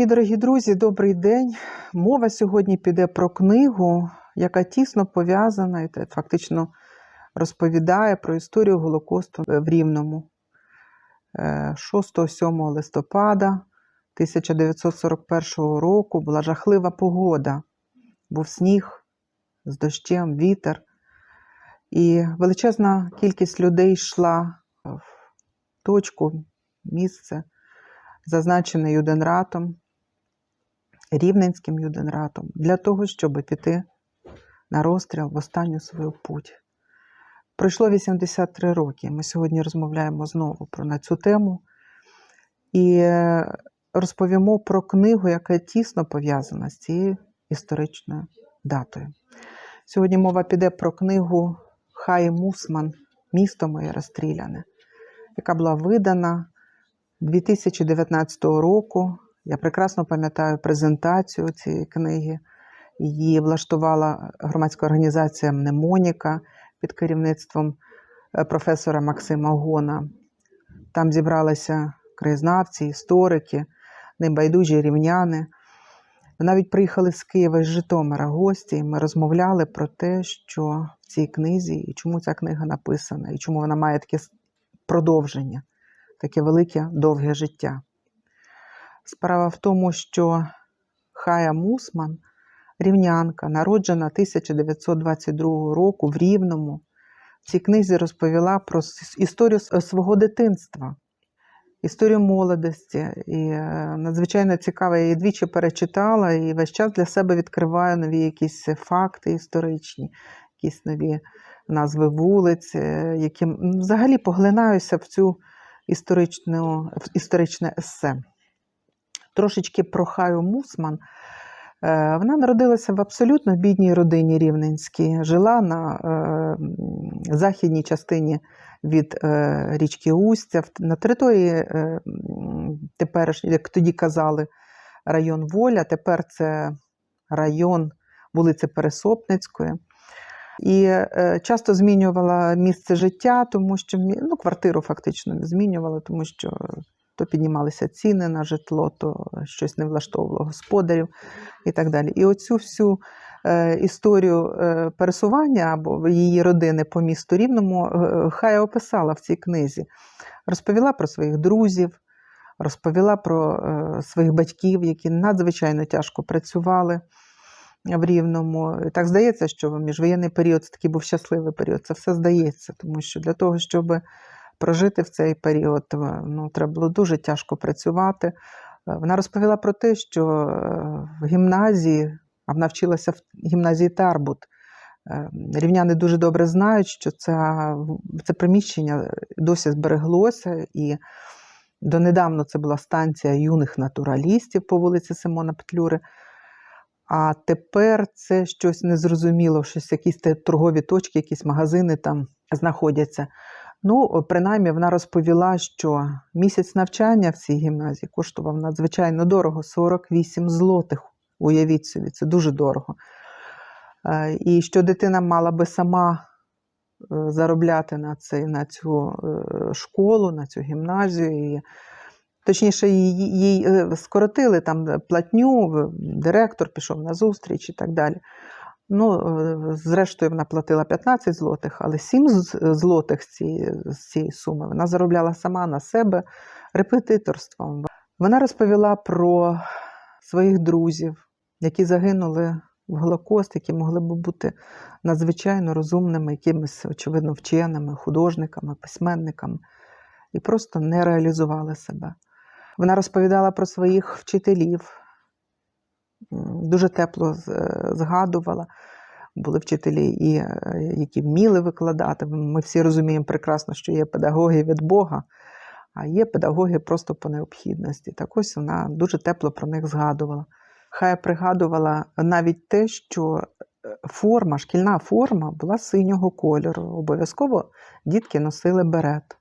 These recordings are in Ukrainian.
Мої дорогі друзі, добрий день. Мова сьогодні піде про книгу, яка тісно пов'язана і фактично розповідає про історію Голокосту в Рівному. Е, 6-7 листопада 1941 року була жахлива погода. Був сніг з дощем, вітер. І величезна кількість людей йшла в точку, місце, зазначене Юденратом, Рівненським Юденратом, для того, щоб піти на розстріл в останню свою путь. Пройшло 83 роки. Ми сьогодні розмовляємо знову про на цю тему і е, розповімо про книгу, яка тісно пов'язана з цією історичною датою. Сьогодні мова піде про книгу Хаї Мусман Місто моє розстріляне, яка була видана 2019 року. Я прекрасно пам'ятаю презентацію цієї книги. Її влаштувала громадська організація Мнемоніка під керівництвом е, професора Максима Гона. Там зібралися краєзнавці, історики, небайдужі рівняни. Навіть приїхали з Києва з Житомира гості, і ми розмовляли про те, що в цій книзі, і чому ця книга написана, і чому вона має таке продовження, таке велике довге життя. Справа в тому, що Хая Мусман, рівнянка, народжена 1922 року в Рівному, в цій книзі розповіла про історію свого дитинства, історію молодості. І е, надзвичайно цікаво, я її двічі перечитала і весь час для себе відкриваю нові якісь факти історичні, якісь нові назви вулиць, е, які взагалі поглинаюся в цю історичну, в історичне есе. Трошечки про Хаю Мусман. Е, Вона народилася в абсолютно бідній родині рівненській, жила на е, західній частині від е, річки Устя, на території теперішньої, як тоді казали, район Воля, тепер це район вулиці Пересопницької. І часто змінювала місце життя, тому що ну, квартиру фактично змінювала, тому що то піднімалися ціни на житло, то щось не влаштовувало господарів і так далі. І оцю всю е, історію е, пересування або її родини по місту Рівному е, хай описала в цій книзі. Розповіла про своїх друзів, розповіла про е, своїх батьків, які надзвичайно тяжко працювали в Рівному. І так здається, що міжвоєнний період це такий був щасливий період. Це все здається, тому що для того, щоб прожити в цей період, ну, треба було дуже тяжко працювати. Вона розповіла про те, що в гімназії, а вона вчилася в гімназії Тарбут. Рівняни дуже добре знають, що це, це приміщення досі збереглося, і донедавна це була станція юних натуралістів по вулиці Симона Петлюри. А тепер це щось незрозуміло, щось якісь торгові точки, якісь магазини там знаходяться. Ну, принаймні, вона розповіла, що місяць навчання в цій гімназії коштував надзвичайно дорого 48 злотих. Уявіть собі, це дуже дорого. І що дитина мала би сама заробляти на цей, на цю школу, на цю гімназію. І, точніше, їй, їй скоротили там платню, директор пішов на зустріч і так далі. Ну, зрештою, вона платила 15 злотих, але 7 злотих з цієї, з цієї суми вона заробляла сама на себе репетиторством. Вона розповіла про своїх друзів, які загинули в Голокост, які могли б бути надзвичайно розумними, якимись, очевидно, вченими, художниками, письменниками, і просто не реалізували себе. Вона розповідала про своїх вчителів дуже тепло згадувала. Були вчителі, і, які вміли викладати. Ми всі розуміємо прекрасно, що є педагоги від Бога, а є педагоги просто по необхідності. Так ось вона дуже тепло про них згадувала. Хай пригадувала навіть те, що форма, шкільна форма була синього кольору. Обов'язково дітки носили берет.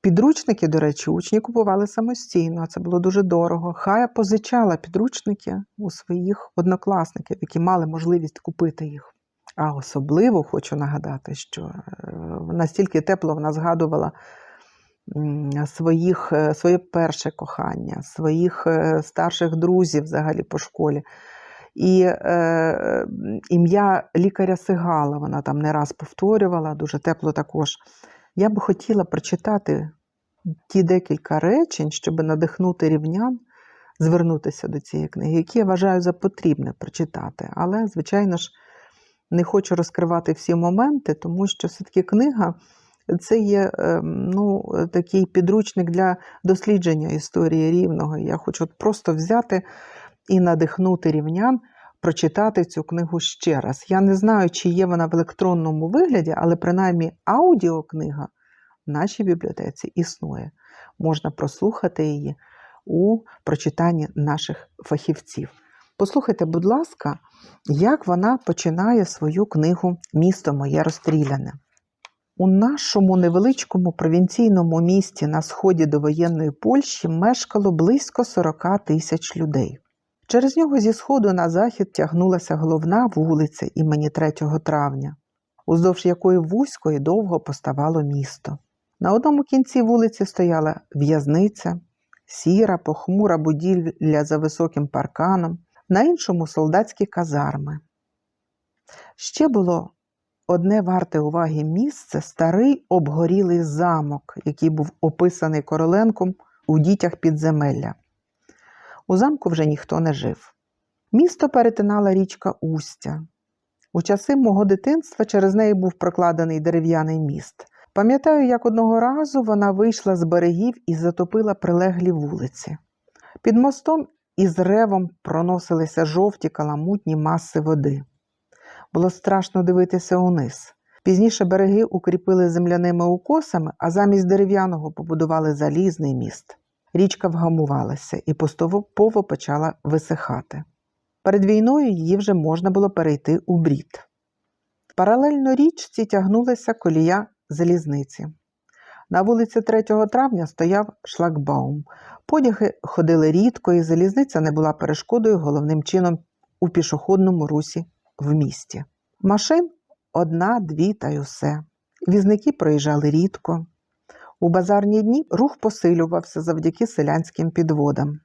Підручники, до речі, учні купували самостійно, а це було дуже дорого. Хая позичала підручники у своїх однокласників, які мали можливість купити їх. А особливо хочу нагадати, що настільки тепло вона згадувала своїх, е, своє перше кохання, своїх е, старших друзів взагалі по школі. І е, ім'я лікаря Сигала вона там не раз повторювала, дуже тепло також. Я би хотіла прочитати ті декілька речень, щоб надихнути рівнян звернутися до цієї книги, які я вважаю за потрібне прочитати. Але, звичайно ж, не хочу розкривати всі моменти, тому що все-таки книга це є ем, ну, такий підручник для дослідження історії рівного. Я хочу от просто взяти і надихнути рівнян. Прочитати цю книгу ще раз. Я не знаю, чи є вона в електронному вигляді, але принаймні аудіокнига в нашій бібліотеці існує. Можна прослухати її у прочитанні наших фахівців. Послухайте, будь ласка, як вона починає свою книгу Місто моє розстріляне. У нашому невеличкому провінційному місті на сході довоєнної Польщі мешкало близько 40 тисяч людей. Через нього зі сходу на захід тягнулася головна вулиця імені 3 травня, уздовж якої вузько і довго поставало місто. На одному кінці вулиці стояла в'язниця, сіра, похмура будівля за високим парканом, на іншому солдатські казарми. Ще було одне варте уваги місце старий обгорілий замок, який був описаний Короленком у дітях підземелля. У замку вже ніхто не жив. Місто перетинала річка Устя. У часи мого дитинства через неї був прокладений дерев'яний міст. Пам'ятаю, як одного разу вона вийшла з берегів і затопила прилеглі вулиці. Під мостом із ревом проносилися жовті каламутні маси води. Було страшно дивитися униз. Пізніше береги укріпили земляними укосами, а замість дерев'яного побудували залізний міст. Річка вгамувалася і поступово почала висихати. Перед війною її вже можна було перейти у брід. Паралельно річці тягнулася колія залізниці. На вулиці 3 травня стояв шлагбаум. Потяги ходили рідко, і залізниця не була перешкодою головним чином у пішохідному русі в місті. Машин одна, дві та й усе. Візники проїжджали рідко. У базарні дні рух посилювався завдяки селянським підводам.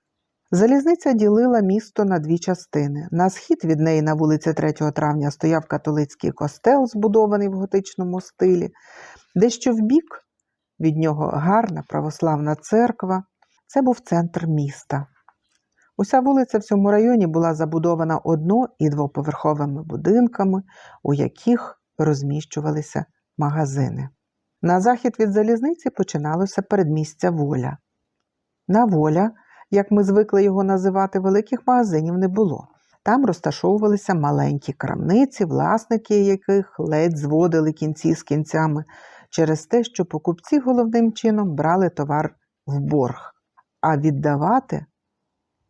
Залізниця ділила місто на дві частини. На схід від неї на вулиці 3 травня стояв католицький костел, збудований в готичному стилі, дещо вбік від нього гарна православна церква. Це був центр міста. Уся вулиця в цьому районі була забудована одно- і двоповерховими будинками, у яких розміщувалися магазини. На захід від залізниці починалося передмістя воля. На воля, як ми звикли його називати, великих магазинів не було. Там розташовувалися маленькі крамниці, власники яких ледь зводили кінці з кінцями через те, що покупці головним чином брали товар в борг, а віддавати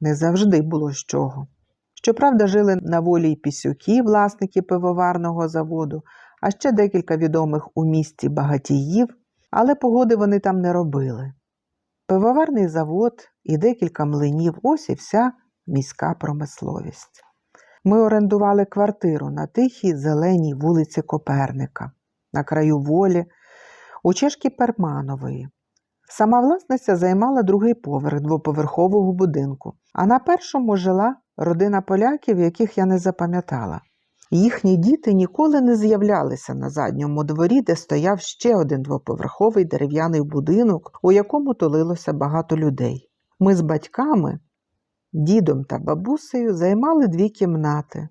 не завжди було з чого. Щоправда, жили на волі й пісюки, власники пивоварного заводу, а ще декілька відомих у місті багатіїв, але погоди вони там не робили. Пивоварний завод і декілька млинів ось і вся міська промисловість. Ми орендували квартиру на тихій зеленій вулиці Коперника, на краю волі, у чешки Перманової. Сама власниця займала другий поверх двоповерхового будинку, а на першому жила родина поляків, яких я не запам'ятала. Їхні діти ніколи не з'являлися на задньому дворі, де стояв ще один двоповерховий дерев'яний будинок, у якому тулилося багато людей. Ми з батьками, дідом та бабусею займали дві кімнати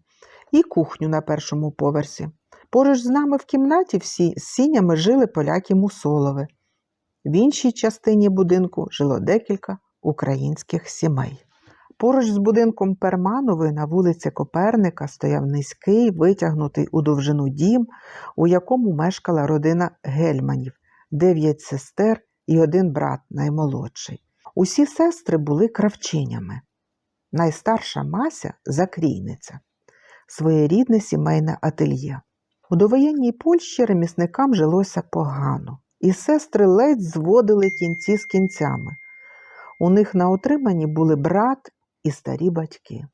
і кухню на першому поверсі. Поруч з нами в кімнаті всі з сінями жили поляки Мусолови. В іншій частині будинку жило декілька українських сімей. Поруч з будинком Перманової на вулиці Коперника стояв низький, витягнутий у довжину дім, у якому мешкала родина Гельманів, дев'ять сестер і один брат наймолодший. Усі сестри були кравчинями. Найстарша Мася закрійниця, своєрідне сімейне ательє. У довоєнній Польщі ремісникам жилося погано, і сестри ледь зводили кінці з кінцями. У них на утриманні були брат і старі батьки.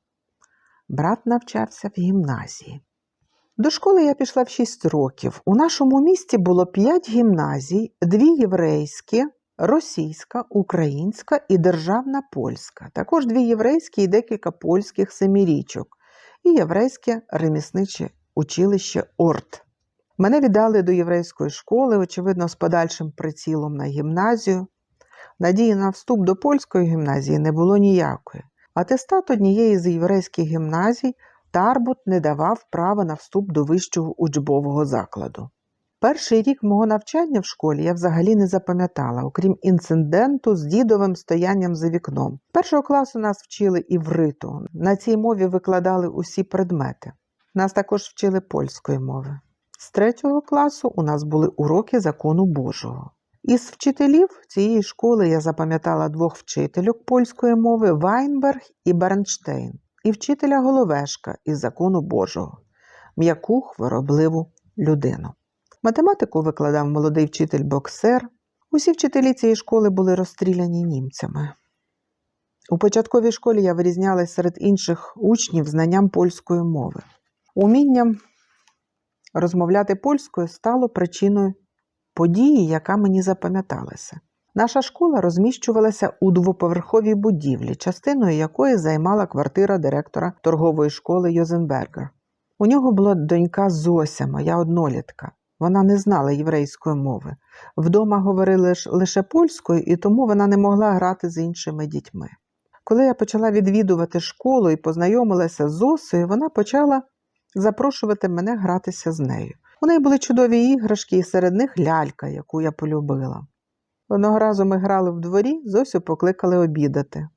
Брат навчався в гімназії. До школи я пішла в 6 років. У нашому місті було 5 гімназій, дві єврейські, російська, українська і державна польська, також дві єврейські і декілька польських семирічок, і єврейське ремісниче училище Орт. Мене віддали до єврейської школи, очевидно, з подальшим прицілом на гімназію. Надії на вступ до польської гімназії не було ніякої. Атестат однієї з єврейських гімназій Тарбут не давав права на вступ до вищого учбового закладу. Перший рік мого навчання в школі я взагалі не запам'ятала, окрім інциденту з дідовим стоянням за вікном. Першого класу нас вчили івриту. На цій мові викладали усі предмети. Нас також вчили польської мови. З третього класу у нас були уроки закону Божого. Із вчителів цієї школи я запам'ятала двох вчительок польської мови Вайнберг і Бернштейн, і вчителя Головешка із закону Божого, м'яку хворобливу людину. Математику викладав молодий вчитель боксер. Усі вчителі цієї школи були розстріляні німцями. У початковій школі я вирізнялась серед інших учнів знанням польської мови. Умінням розмовляти польською стало причиною події, яка мені запам'яталася. Наша школа розміщувалася у двоповерховій будівлі, частиною якої займала квартира директора торгової школи Йозенбергер. У нього була донька Зося, моя однолітка. Вона не знала єврейської мови. Вдома говорили лише польською, і тому вона не могла грати з іншими дітьми. Коли я почала відвідувати школу і познайомилася з Зосею, вона почала запрошувати мене гратися з нею. У неї були чудові іграшки, і серед них лялька, яку я полюбила. Одного разу ми грали в дворі, Зосю покликали обідати.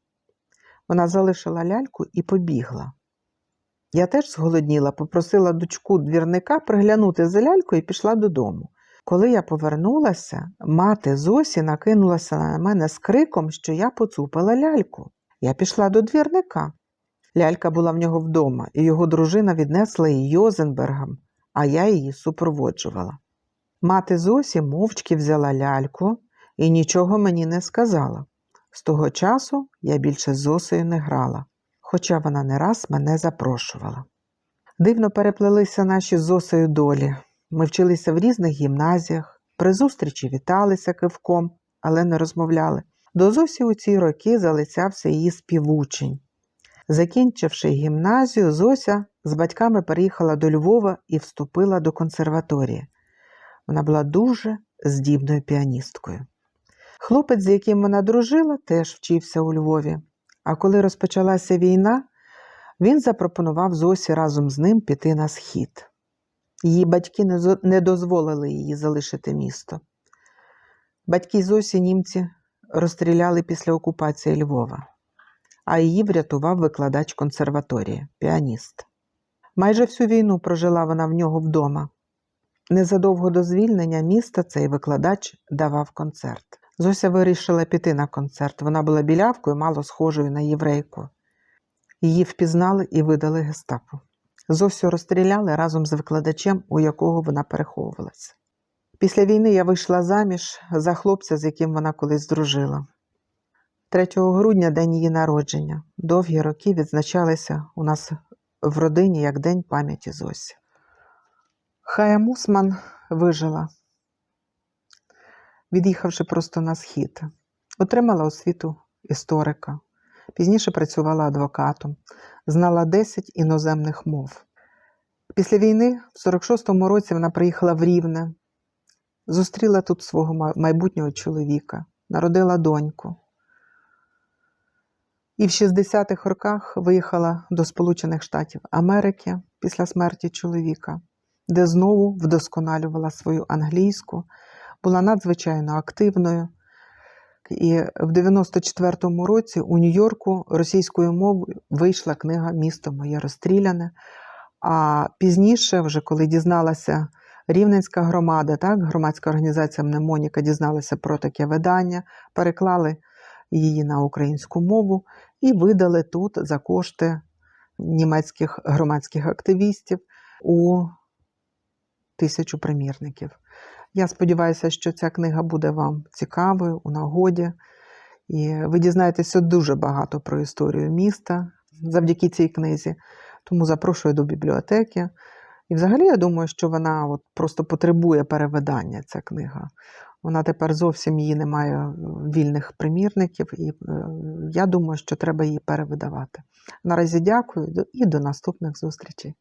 Вона залишила ляльку і побігла. Я теж зголодніла, попросила дочку двірника приглянути за лялькою і пішла додому. Коли я повернулася, мати Зосі накинулася на мене з криком, що я поцупила ляльку. Я пішла до двірника. Лялька була в нього вдома, і його дружина віднесла її Йозенбергам, а я її супроводжувала. Мати Зосі мовчки взяла ляльку і нічого мені не сказала. З того часу я більше з Зосею не грала, хоча вона не раз мене запрошувала. Дивно переплелися наші з Зосею долі. Ми вчилися в різних гімназіях, при зустрічі віталися кивком, але не розмовляли. До Зосі у ці роки залицявся її співучень. Закінчивши гімназію, Зося з батьками переїхала до Львова і вступила до консерваторії. Вона була дуже здібною піаністкою. Хлопець, з яким вона дружила, теж вчився у Львові. А коли розпочалася війна, він запропонував Зосі разом з ним піти на схід. Її батьки не дозволили її залишити місто. Батьки Зосі німці розстріляли після окупації Львова, а її врятував викладач консерваторії, піаніст. Майже всю війну прожила вона в нього вдома. Незадовго до звільнення міста цей викладач давав концерт. Зося вирішила піти на концерт. Вона була білявкою, мало схожою на єврейку. Її впізнали і видали гестапо. Зосю розстріляли разом з викладачем, у якого вона переховувалася. Після війни я вийшла заміж за хлопця, з яким вона колись дружила. 3 грудня день її народження. Довгі роки відзначалися у нас в родині як День пам'яті Зосі. Хая Мусман вижила, від'їхавши просто на схід, отримала освіту історика. Пізніше працювала адвокатом, знала 10 іноземних мов. Після війни, в 46-му році, вона приїхала в Рівне, зустріла тут свого майбутнього чоловіка, народила доньку. І в 60-х роках виїхала до Сполучених Штатів Америки після смерті чоловіка, де знову вдосконалювала свою англійську, була надзвичайно активною. І в 94-му році у Нью-Йорку російською мовою вийшла книга Місто моє розстріляне. А пізніше, вже коли дізналася Рівненська громада, так, громадська організація Мнемоніка дізналася про таке видання, переклали її на українську мову і видали тут за кошти німецьких громадських активістів у тисячу примірників. Я сподіваюся, що ця книга буде вам цікавою, у нагоді. І ви дізнаєтеся дуже багато про історію міста завдяки цій книзі. Тому запрошую до бібліотеки. І взагалі я думаю, що вона от просто потребує перевидання, ця книга. Вона тепер зовсім її не має е, вільних примірників, і е, я думаю, що треба її перевидавати. Наразі дякую і до наступних зустрічей.